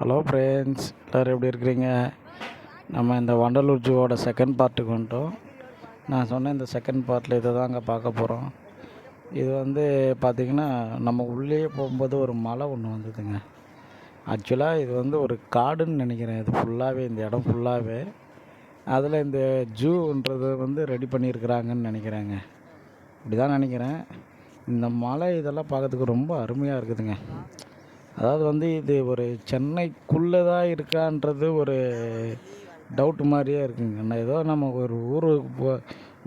Hello friends எல்லோரும் எப்படி இருக்கிறீங்க? நம்ம இந்த வண்டலூர் ஜூவோட செகண்ட் பார்ட்டுக்கு வந்துட்டோம். நான் சொன்ன இந்த செகண்ட் பார்ட்டில் இதை தாங்க பார்க்க போகிறோம் இது வந்து பார்த்திங்கன்னா நம்ம உள்ளே போகும்போது ஒரு மலை ஒன்று வந்ததுங்க. ஆக்சுவலாக இது வந்து ஒரு காடுன்னு நினைக்கிறேன். இது ஃபுல்லாகவே இந்த இடம் ஃபுல்லாகவே அதில் இந்த ஜூன்றது வந்து ரெடி பண்ணியிருக்கிறாங்கன்னு நினைக்கிறேங்க. இப்படி தான் நினைக்கிறேன். இந்த மலை இதெல்லாம் பார்க்கறதுக்கு ரொம்ப அருமையாக இருக்குதுங்க. அதாவது வந்து இது ஒரு சென்னைக்குள்ளே தான் இருக்கான்றது ஒரு டவுட் மாதிரியே இருக்குங்க. நான் ஏதோ நம்ம ஒரு ஊருக்கு போ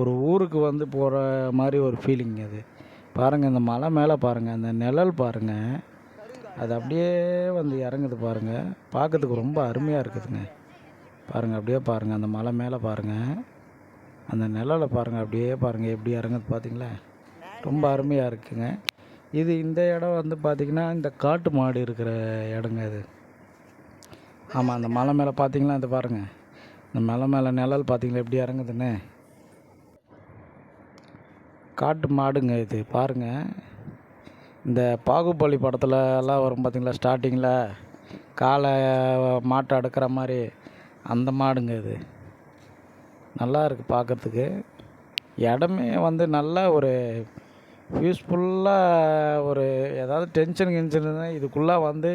ஒரு ஊருக்கு வந்து போகிற மாதிரி ஒரு ஃபீலிங் அது. பாருங்கள் இந்த மலை மேலே பாருங்கள் அந்த நிழல் பாருங்கள் அது அப்படியே வந்து இறங்குது பாருங்கள் பார்க்கறதுக்கு ரொம்ப அருமையாக இருக்குதுங்க. பாருங்கள் அப்படியே பாருங்கள் அந்த மலை மேலே பாருங்கள் அந்த நிழலை பாருங்கள் அப்படியே பாருங்கள் எப்படி இறங்குது பார்த்தீங்களா ரொம்ப அருமையாக இருக்குங்க. இது இந்த இடம் வந்து பார்த்திங்கன்னா இந்த காட்டு மாடு இருக்கிற இடங்க இது. ஆமாம் அந்த மலை மேலே பார்த்திங்களா இது பாருங்கள் இந்த மலை மேலே நிழல் பார்த்திங்களா எப்படி இறங்குதுன்னு. காட்டு மாடுங்க இது பாருங்கள் இந்த பாகுபலி படத்தில் எல்லாம் வரும் பார்த்தீங்களா ஸ்டார்டிங்கில் காலை மாட்டை அடுக்கிற மாதிரி அந்த மாடுங்க இது. நல்லா இருக்குது பார்க்கறதுக்கு இடமே வந்து நல்ல ஒரு யூஸ்ஃபுல்லாக ஒரு ஏதாவது டென்ஷன் கின்ஷன் இருந்தால் இதுக்குள்ளே வந்து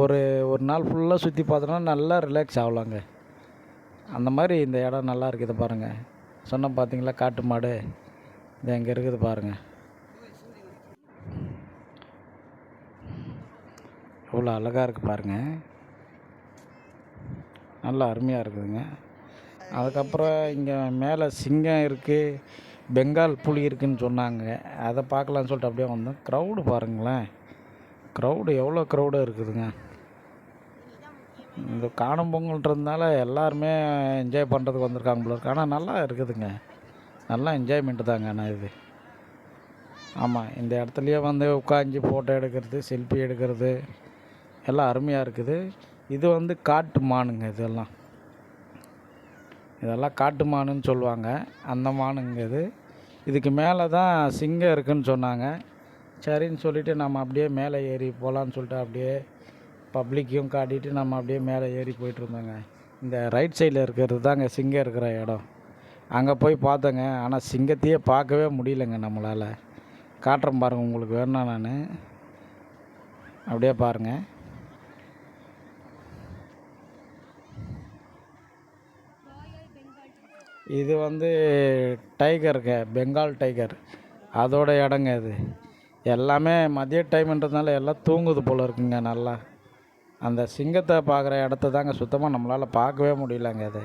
ஒரு ஒரு நாள் ஃபுல்லாக சுற்றி பார்த்தோன்னா நல்லா ரிலாக்ஸ் ஆகலாங்க. அந்த மாதிரி இந்த இடம் நல்லா இருக்குது பாருங்கள் சொன்ன பார்த்தீங்களா காட்டு மாடு? இது அங்கே இருக்குது பாருங்கள் எவ்வளோ அழகாக இருக்குது பாருங்கள் நல்லா அருமையாக இருக்குதுங்க. அதுக்கப்புறம் இங்கே மேலே சிங்கம் இருக்குது பெங்கால் புலி இருக்குதுன்னு சொன்னாங்க. அதை பார்க்கலான்னு சொல்லிட்டு அப்படியே வந்தோம். க்ரௌடு பாருங்களேன். க்ரௌடு எவ்வளோ க்ரௌடாக இருக்குதுங்க. இந்த காணும் பொங்கல்ன்றதுனால எல்லாருமே என்ஜாய் பண்ணுறதுக்கு வந்திருக்காங்க போல இருக்கு. ஆனால் நல்லா இருக்குதுங்க. நல்லா என்ஜாய்மெண்ட்டு தாங்க ஆனால் இது. ஆமாம் இந்த இடத்துலையே வந்து உட்காந்து ஃபோட்டோ எடுக்கிறது செல்ஃபி எடுக்கிறது. எல்லாம் அருமையாக இருக்குது. இது வந்து காட்டு மானுங்க இதெல்லாம். இதெல்லாம் காட்டு மானுன்னு சொல்லுவாங்க. அந்த மானுங்கிறது இதுக்கு மேலே தான் சிங்கம் இருக்குன்னு சொன்னாங்க. சரின்னு சொல்லிவிட்டு நம்ம அப்படியே மேலே ஏறி போகலான்னு சொல்லிட்டு அப்படியே பப்ளிக்கையும் காட்டிட்டு நம்ம அப்படியே மேலே ஏறி போயிட்டுருந்தோங்க. இந்த ரைட் சைடில் இருக்கிறது தாங்க சிங்கம் இருக்கிற இடம். அங்கே போய் பார்த்தேங்க. ஆனால் சிங்கத்தையே பார்க்கவே முடியலங்க நம்மளால். காட்டுறேன் பாருங்கள் உங்களுக்கு வேணா நான். அப்படியே பாருங்கள் இது வந்து டைகருங்க பெங்கால் டைகர். அதோட இடங்க இது. எல்லாமே மதிய டைம்ன்றதுனால எல்லாம் தூங்குது போல் இருக்குங்க நல்லா. அந்த சிங்கத்தை பார்க்குற இடத்த தாங்க சுத்தமாக நம்மளால் பார்க்கவே முடியலங்க அது.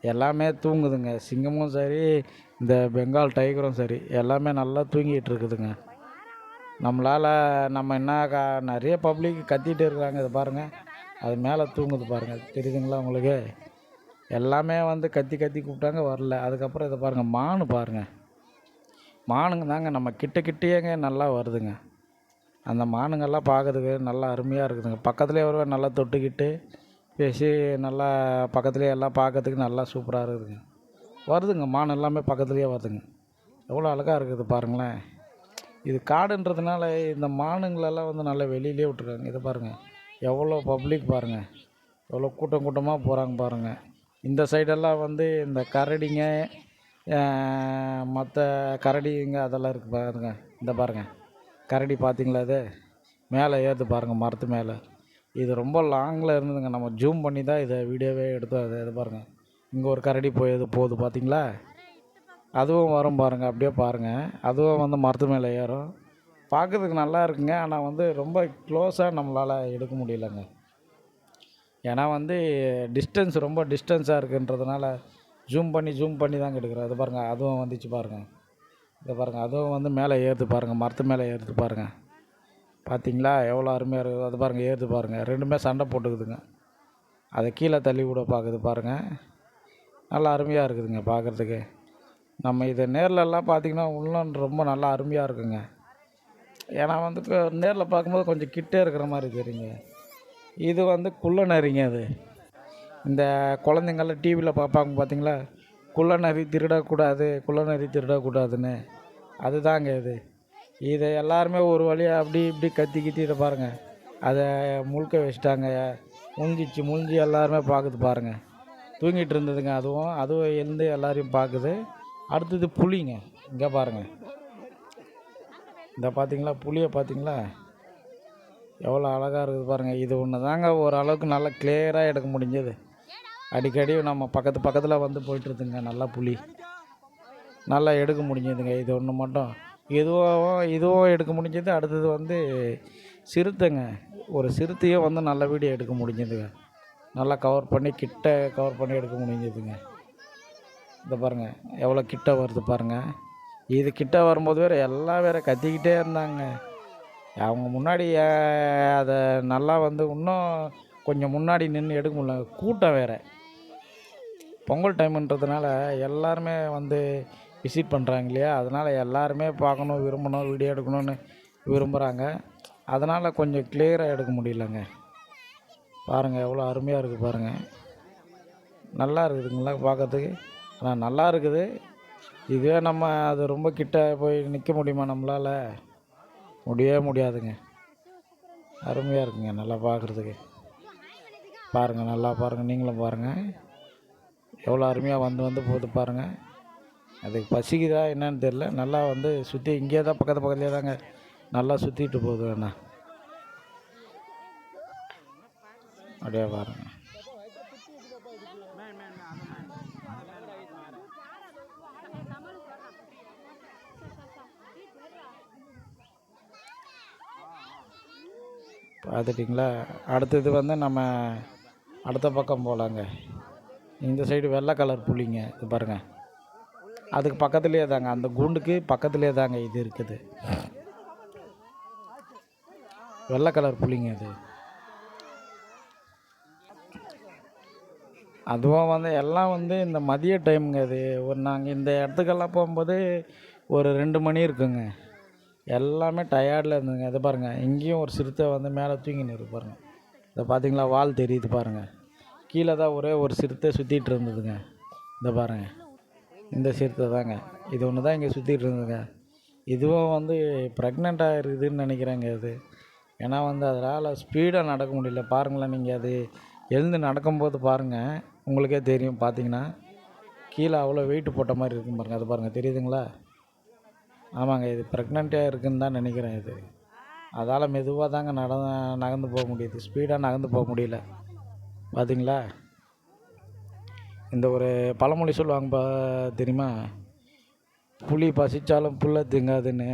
எல்லாமே தூங்குதுங்க. சிங்கமும் சரி இந்த பெங்கால் டைகரும் சரி எல்லாமே நல்லா தூங்கிட்டு இருக்குதுங்க. நம்மளால் நம்ம என்ன கா நிறைய பப்ளிக் கத்திகிட்டு இருக்கிறாங்க இதை பாருங்கள் அது மேலே தூங்குது பாருங்கள் தெரியுதுங்களா உங்களுக்கு? எல்லாமே வந்து கத்தி கத்தி கூப்பிட்டாங்க வரல. அதுக்கப்புறம் இதை பாருங்கள் மானு பாருங்கள் மானுங்க தாங்க நம்ம கிட்ட கிட்டேங்க நல்லா வருதுங்க. அந்த மானுங்கள்லாம் பார்க்கறதுக்கு நல்லா அருமையாக இருக்குதுங்க. பக்கத்துலேயே வருவேன் நல்லா தொட்டுக்கிட்டு பேசி நல்லா பக்கத்துலேயே எல்லாம் பார்க்கறதுக்கு நல்லா சூப்பராக இருக்குதுங்க. வருதுங்க மான் எல்லாமே பக்கத்துலேயே வருதுங்க. எவ்வளோ அழகாக இருக்குது பாருங்களேன். இது காடுன்றதுனால இந்த மானுங்களெல்லாம் வந்து நல்லா வெளியிலே விட்ருக்காங்க இதை பாருங்கள் எவ்வளோ பப்ளிக் பாருங்கள் எவ்வளோ கூட்டம் கூட்டமாக போகிறாங்க பாருங்கள் இந்த சைடெல்லாம் வந்து இந்த கரடிங்க மற்ற கரடிங்க அதெல்லாம் இருக்குது பாருங்க. இந்த பாருங்கள் கரடி பார்த்தீங்களா இது? மேலே ஏறுது பாருங்கள் மரத்து மேலே. இது ரொம்ப லாங்கில் இருந்ததுங்க. நம்ம ஜூம் பண்ணி தான் இதை வீடியோவே எடுத்தோம் அது இது பாருங்கள் இங்கே ஒரு கரடி போயது போகுது பார்த்தீங்களா அதுவும் வரும் பாருங்கள் அப்படியே பாருங்கள் அதுவும் வந்து மரத்து மேலே ஏறும். பார்க்கறதுக்கு நல்லா இருக்குங்க. ஆனால் வந்து ரொம்ப க்ளோஸாக நம்மளால் எடுக்க முடியலங்க. ஏன்னா வந்து டிஸ்டன்ஸ் ரொம்ப டிஸ்டன்ஸாக இருக்குன்றதுனால ஜூம் பண்ணி ஜூம் பண்ணி தாங்க எடுக்கிறோம் இது பாருங்கள் அதுவும் வந்துச்சு பாருங்கள் இதை பாருங்கள் அதுவும் வந்து மேலே ஏறுது பாருங்கள் மரத்து மேலே ஏறுது பாருங்கள் பார்த்தீங்களா எவ்வளோ அருமையாக இருக்குது அது பாருங்கள் ஏறுது பாருங்கள் ரெண்டுமே சண்டை போட்டுக்குதுங்க. அதை கீழே தள்ளி கூட பார்க்குது பாருங்கள் நல்லா அருமையாக இருக்குதுங்க பார்க்குறதுக்கு நம்ம இதை நேர்லலாம் பார்த்திங்கன்னா உள்ளம் ரொம்ப நல்லா அருமையாக இருக்குங்க. ஏன்னா வந்து நேரில் பார்க்கும்போது கொஞ்சம் கிட்டே இருக்கிற மாதிரி தெரியுங்க. இது வந்து குள்ள நரிங்க அது. இந்த குழந்தைங்கள்லாம் டிவியில் பார்ப்பாங்க பார்த்தீங்களா? குள்ள நரி திருடக்கூடாது குள்ள நரி திருடக்கூடாதுன்னு. அதுதாங்க இது. இதை எல்லாருமே ஒரு வழியாக அப்படி இப்படி கத்தி கத்தி இதை பாருங்கள் அதை முழுக்க வச்சுட்டாங்க. முழிஞ்சிச்சு முழிஞ்சி எல்லாருமே பார்க்குது பாருங்கள் தூங்கிட்டு இருந்ததுங்க அதுவும். அதுவும் எழுந்து எல்லாரையும் பார்க்குது. அடுத்தது புளிங்க இங்கே பாருங்கள் இந்த பார்த்தீங்களா? புளியை பார்த்தீங்களா? எவ்வளோ அழகாக இருக்குது பாருங்கள் இது ஒன்று தாங்க ஓரளவுக்கு நல்லா கிளியராக எடுக்க முடிஞ்சது. அடிக்கடி நம்ம பக்கத்து பக்கத்தில் வந்து போயிட்டுருதுங்க நல்லா புலி. நல்லா எடுக்க முடிஞ்சதுங்க. இது ஒன்று மட்டும். இதுவும் இதுவும் எடுக்க முடிஞ்சது அடுத்தது வந்து சிறுத்தைங்க. ஒரு சிறுத்தையே வந்து நல்ல வீடியோ எடுக்க முடிஞ்சதுங்க. நல்லா கவர் பண்ணி கிட்ட கவர் பண்ணி எடுக்க முடிஞ்சதுங்க. இந்த பாருங்கள் எவ்வளோ கிட்ட வருது பாருங்கள் இது கிட்ட வரும்போது வேறு எல்லாம் வேறு கத்திக்கிட்டே இருந்தாங்க. அவங்க முன்னாடி அதை நல்லா வந்து இன்னும் கொஞ்சம் முன்னாடி நின்று எடுக்க முடியல. கூட்டம் வேறு. பொங்கல் டைமுன்றதுனால எல்லாருமே வந்து விசிட் பண்ணுறாங்க இல்லையா? அதனால் எல்லாருமே பார்க்கணும் விரும்பணும் வீடியோ எடுக்கணும்னு விரும்புகிறாங்க அதனால் கொஞ்சம் கிளியராக எடுக்க முடியலங்க. பாருங்கள் எவ்வளோ அருமையாக இருக்குது பாருங்கள் நல்லா இருக்குதுங்களா பார்க்கறதுக்கு? ஆனால் நல்லா இருக்குது. இதுவே நம்ம அது ரொம்ப கிட்ட போய் நிற்க முடியுமா நம்மளால்? முடியவே முடியாதுங்க. அருமையாக இருக்குங்க நல்லா பார்க்குறதுக்கு பாருங்கள் நல்லா பாருங்கள் நீங்களும் பாருங்கள் எவ்வளோ அருமையாக வந்து வந்து போகுது பாருங்கள் அதுக்கு பசிக்குதா என்னன்னு தெரில நல்லா வந்து சுற்றி இங்கே தான் பக்கத்து பக்கத்துலேயே தாங்க. நல்லா சுற்றிட்டு போகுது அண்ணா. அப்படியே பாருங்கள் பார்த்துட்டிங்களா? அடுத்தது வந்து நம்ம அடுத்த பக்கம் போகலாங்க இந்த சைடு வெள்ளை கலர் புளிங்க இது பாருங்க. அதுக்கு பக்கத்துலேயே தாங்க அந்த கூண்டுக்கு பக்கத்துலேயே தாங்க இது இருக்குது. வெள்ளை கலர் புளிங்க அது அதுவும் வந்து எல்லாம் வந்து இந்த மதிய டைமுங்க அது ஒரு நாங்கள் இந்த இடத்துக்கெல்லாம் போகும்போது ஒரு ரெண்டு மணி இருக்குங்க. எல்லாமே டயர்டில் இருந்ததுங்க. இதை பாருங்கள் இங்கேயும் ஒரு சிறுத்தை வந்து மேலே தூங்கின்னு இருக்கு பாருங்கள் இதை பார்த்தீங்களா? வால் தெரியுது பாருங்கள் கீழே தான் ஒரே ஒரு சிறுத்தை சுற்றிட்டு இருந்ததுங்க. இந்த பாருங்கள் இந்த சிறுத்தை தாங்க. இது ஒன்று தான் இங்கே சுற்றிட்டு இருந்ததுங்க. இதுவும் வந்து ப்ரெக்னெண்ட்டாக இருக்குதுன்னு நினைக்கிறேங்க இது. ஏன்னா வந்து அதனால் ஸ்பீடாக நடக்க முடியல. பாருங்களேன் நீங்கள் அது. எழுந்து நடக்கும்போது பாருங்கள் உங்களுக்கே தெரியும். பார்த்தீங்கன்னா கீழே அவ்வளோ வெயிட் போட்ட மாதிரி இருக்கும் பாருங்கள் அது பாருங்கள் தெரியுதுங்களா? ஆமாங்க இது ப்ரெக்னெண்ட்டாக இருக்குன்னு தான் நினைக்கிறேன் இது. அதால் மெதுவாக தாங்க நட நகர்ந்து போக முடியுது. ஸ்பீடாக நகர்ந்து போக முடியல. பார்த்தீங்களா இந்த ஒரு பழமொழி சொல்லுவாங்க பா தெரியுமா? புலி பசித்தாலும் புல்லை திங்காதுன்னு.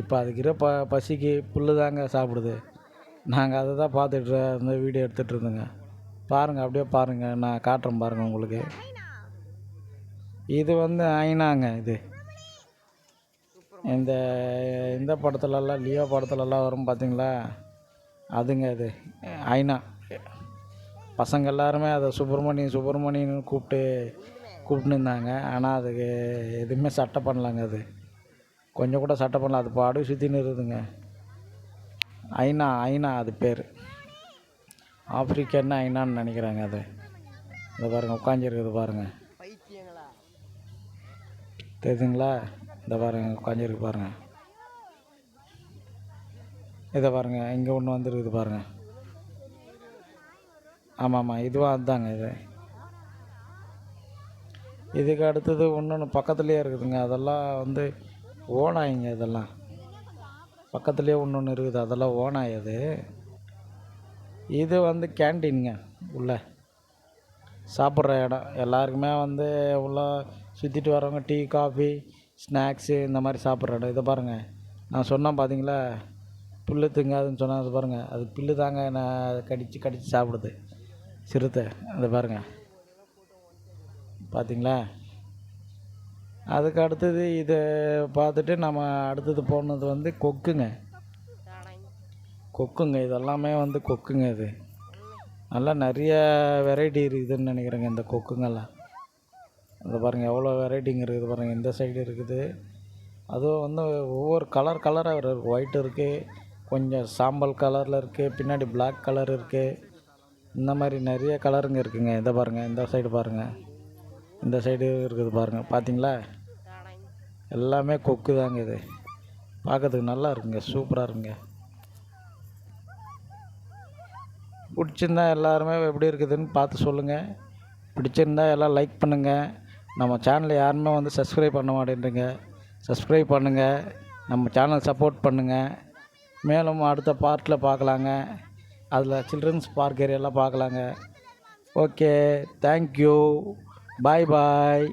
இப்போ அதுக்கிற ப பசிக்கு புல் தாங்க சாப்பிடுது. நாங்கள் அதை தான் பார்த்துட்டு இந்த வீடியோ எடுத்துகிட்டு இருந்தோங்க. பாருங்கள் அப்படியே பாருங்கள் நான் காட்டுறேன் பாருங்கள் உங்களுக்கு. இது வந்து ஐநாங்க இது. இந்த இந்த படத்துலலாம் லியோ படத்துலலாம் வரும் பார்த்தீங்களா அதுங்க அது ஐநா பசங்க எல்லாருமே அதை சுப்பிரமணியம் சுப்பிரமணியன்னு கூப்பிட்டு கூப்பிட்டுன்னு இருந்தாங்க. ஆனால் அதுக்கு எதுவுமே சட்டை பண்ணலாங்க அது. கொஞ்சம் கூட சட்டை பண்ணல அது பாடு சுற்றின்னு இருக்குதுங்க ஐநா ஐநா அது பேர். ஆப்பிரிக்கன்னு ஐநான்னு நினைக்கிறாங்க அது. இந்த பாருங்கள் உட்காந்துருக்குது பாருங்கள் தெரியுதுங்களா? இந்த பாருங்கள் உட்காந்துருக்கு பாருங்கள் இதை பாருங்கள் இங்கே ஒன்று வந்துருக்குது பாருங்கள் ஆமாம் ஆமாம் இதுவும் அதுதாங்க இது. இதுக்கு அடுத்தது ஒன்று பக்கத்துலேயே இருக்குதுங்க. அதெல்லாம் வந்து ஓனாயிங்க இதெல்லாம். பக்கத்துலேயே ஒன்று ஒன்று இருக்குது அதெல்லாம் ஓனாய் அது. இது வந்து கேண்டீனுங்க உள்ள. சாப்பிட்ற இடம். எல்லாருக்குமே வந்து உள்ள சுற்றிட்டு வரவங்க டீ காஃபி ஸ்நாக்ஸு இந்த மாதிரி சாப்பிட்ற இடம். இதை பாருங்கள் நான் சொன்னேன் பார்த்தீங்களா புல்லு திங்காதுன்னு சொன்னால் அது பாருங்கள் அது புல்லு தாங்க நான் கடித்து கடித்து சாப்பிடுது. சிறுத்தை அதை பாருங்கள் பார்த்தீங்களா அதுக்கு அடுத்தது இதை பார்த்துட்டு நம்ம அடுத்தது போனது வந்து கொக்குங்க. கொக்குங்க. இதெல்லாமே வந்து கொக்குங்க இது. நல்லா நிறைய வெரைட்டி இருக்குதுன்னு நினைக்கிறேங்க இந்த கொக்குங்கெல்லாம் இந்த பாருங்கள் எவ்வளோ வெரைட்டிங்க இருக்குது பாருங்கள் இந்த சைடு இருக்குது. அதுவும் வந்து ஒவ்வொரு கலர் கலராக இருக்குது ஒயிட் இருக்குது கொஞ்சம் சாம்பல் கலரில் இருக்குது பின்னாடி பிளாக் கலர் இருக்குது இந்த மாதிரி நிறைய கலருங்க இருக்குதுங்க இதை பாருங்கள் இந்த சைடு பாருங்கள் இந்த சைடு இருக்குது பாருங்கள் பார்த்தீங்களா எல்லாமே கொக்கு தாங்க இது. பார்க்கறதுக்கு நல்லா இருக்குங்க சூப்பராக இருக்குங்க. பிடிச்சிருந்தா எல்லாருமே எப்படி இருக்குதுன்னு பார்த்து சொல்லுங்கள் பிடிச்சிருந்தா எல்லாம் லைக் பண்ணுங்கள் நம்ம சேனலை யாருமே வந்து சப்ஸ்கிரைப் பண்ண மாட்டேன்றீங்க. சப்ஸ்கிரைப் பண்ணுங்கள் நம்ம சேனல் சப்போர்ட் பண்ணுங்கள் மேலும் அடுத்த பார்ட்டில் பார்க்கலாங்க. அதில் சில்ட்ரன்ஸ் பார்க் ஏரியாலாம் பார்க்கலாங்க. ஓகே தேங்க்யூ பாய் பாய்